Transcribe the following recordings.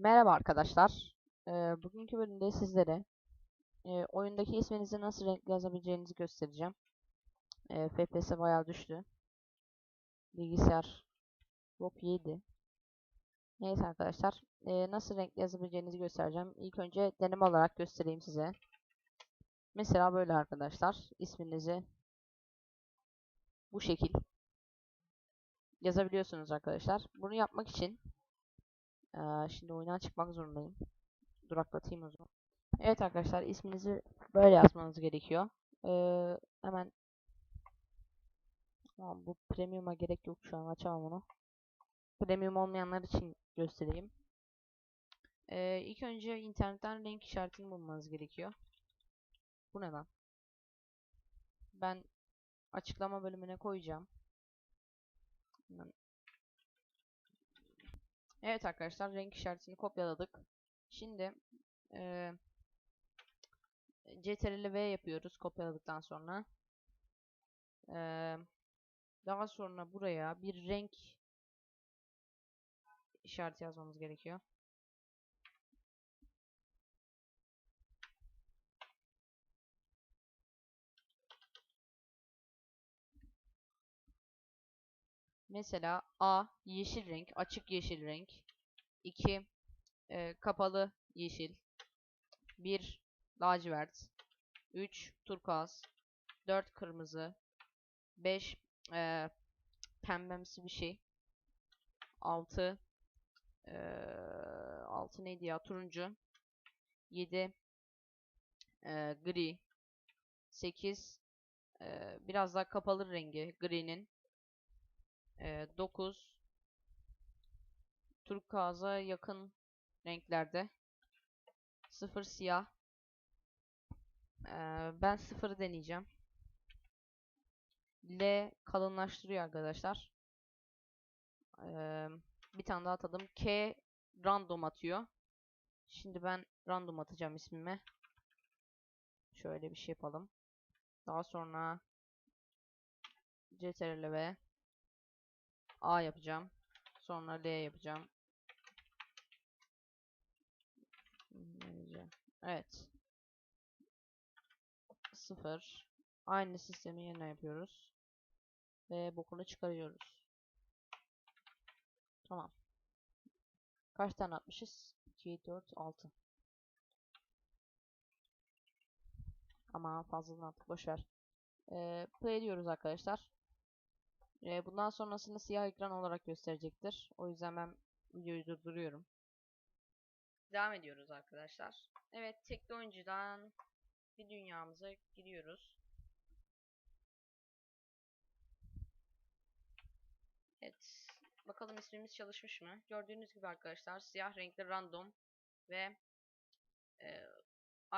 Merhaba arkadaşlar. Ee, bugünkü bölümde sizlere e, oyundaki isminizi nasıl renkli yazabileceğinizi göstereceğim. E, FPS bayağı düştü. Bilgisayar Top 7. Neyse arkadaşlar. e, nasıl renkli yazabileceğinizi göstereceğim. İlk önce deneme olarak göstereyim size. Mesela böyle arkadaşlar. isminizi bu şekil yazabiliyorsunuz arkadaşlar. Bunu yapmak için ee, şimdi oyundan çıkmak zorundayım. Duraklatayım o zaman. Evet arkadaşlar isminizi böyle yazmanız gerekiyor. Ee, hemen Tamam, bu premium'a gerek yok şu an açamam onu. Premium olmayanlar için göstereyim. Ee, ilk önce internetten renk işaretini bulmanız gerekiyor. Bu ne lan? Ben açıklama bölümüne koyacağım. Hemen Evet arkadaşlar renk işaretini kopyaladık. Şimdi eee CTRL V yapıyoruz kopyaladıktan sonra. Eee, daha sonra buraya bir renk işareti yazmamız gerekiyor. Mesela A yeşil renk, açık yeşil renk. 2 kapalı yeşil. 1 lacivert. 3 turkuaz. 4 kırmızı. 5 e, pembemsi bir şey. 6 e, 6 neydi ya? Turuncu. 7 e, gri. 8 e, biraz daha kapalı rengi gri'nin. E, 9 turkuaza yakın renklerde. Sıfır siyah. Ee, ben sıfırı deneyeceğim. L kalınlaştırıyor arkadaşlar. Ee, bir tane daha atadım. K random atıyor. Şimdi ben random atacağım ismime. Şöyle bir şey yapalım. Daha sonra CTRL ve A yapacağım. Sonra L yapacağım. Evet. Sıfır. Aynı sistemi yine yapıyoruz. Ve bokunu çıkarıyoruz. Tamam. Kaç tane atmışız? 2, 4, 6. Ama fazlasını attık. Boşver. Ee, play diyoruz arkadaşlar. Ee, bundan sonrasını siyah ekran olarak gösterecektir. O yüzden ben videoyu durduruyorum. Devam ediyoruz arkadaşlar. Evet tekli oyuncudan bir dünyamıza giriyoruz. Evet. Bakalım ismimiz çalışmış mı? Gördüğünüz gibi arkadaşlar siyah renkli random ve e,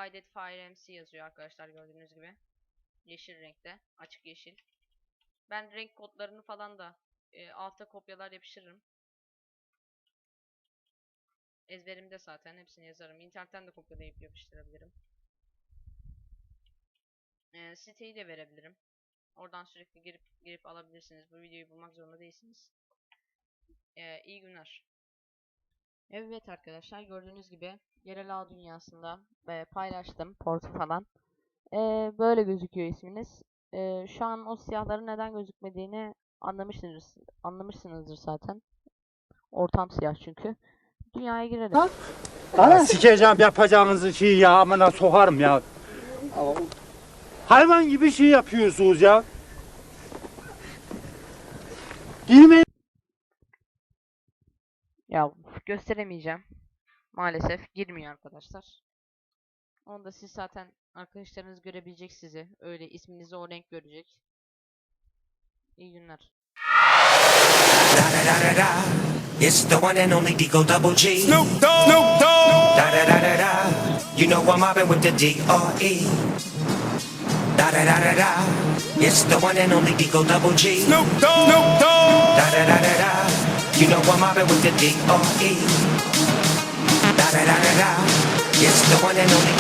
IDET Fire MC yazıyor arkadaşlar gördüğünüz gibi. Yeşil renkte. Açık yeşil. Ben renk kodlarını falan da e, alta kopyalar yapıştırırım. Ezberimde zaten hepsini yazarım. İnternetten de kopyalayıp yapıştırabilirim. Ee, siteyi de verebilirim. Oradan sürekli girip girip alabilirsiniz. Bu videoyu bulmak zorunda değilsiniz. Ee, iyi günler. Evet arkadaşlar gördüğünüz gibi yerel ağ dünyasında e, paylaştım portu falan. E, böyle gözüküyor isminiz. E, şu an o siyahların neden gözükmediğini anlamışsınız, anlamışsınızdır zaten. Ortam siyah çünkü. Dünyaya girelim. Ya sikeceğim yapacağınızı şey ya amına sokarım ya. Hayvan gibi şey yapıyorsunuz ya. Girmeyin. Ya gösteremeyeceğim. Maalesef girmiyor arkadaşlar. Onu da siz zaten arkadaşlarınız görebilecek sizi. Öyle isminizi o renk görecek. İyi günler. Da da da da da. It's the one and only Digo Double G. Snoop Dogg. Snoop Dogg. Da da da da da. You know I'm mobbing with the D.R.E. Da da da da da. It's the one and only Digo Double G. Snoop Dogg. Snoop Dogg. Da da da da da. You know I'm mobbing with the D.R.E. Da da da da da. It's the one and only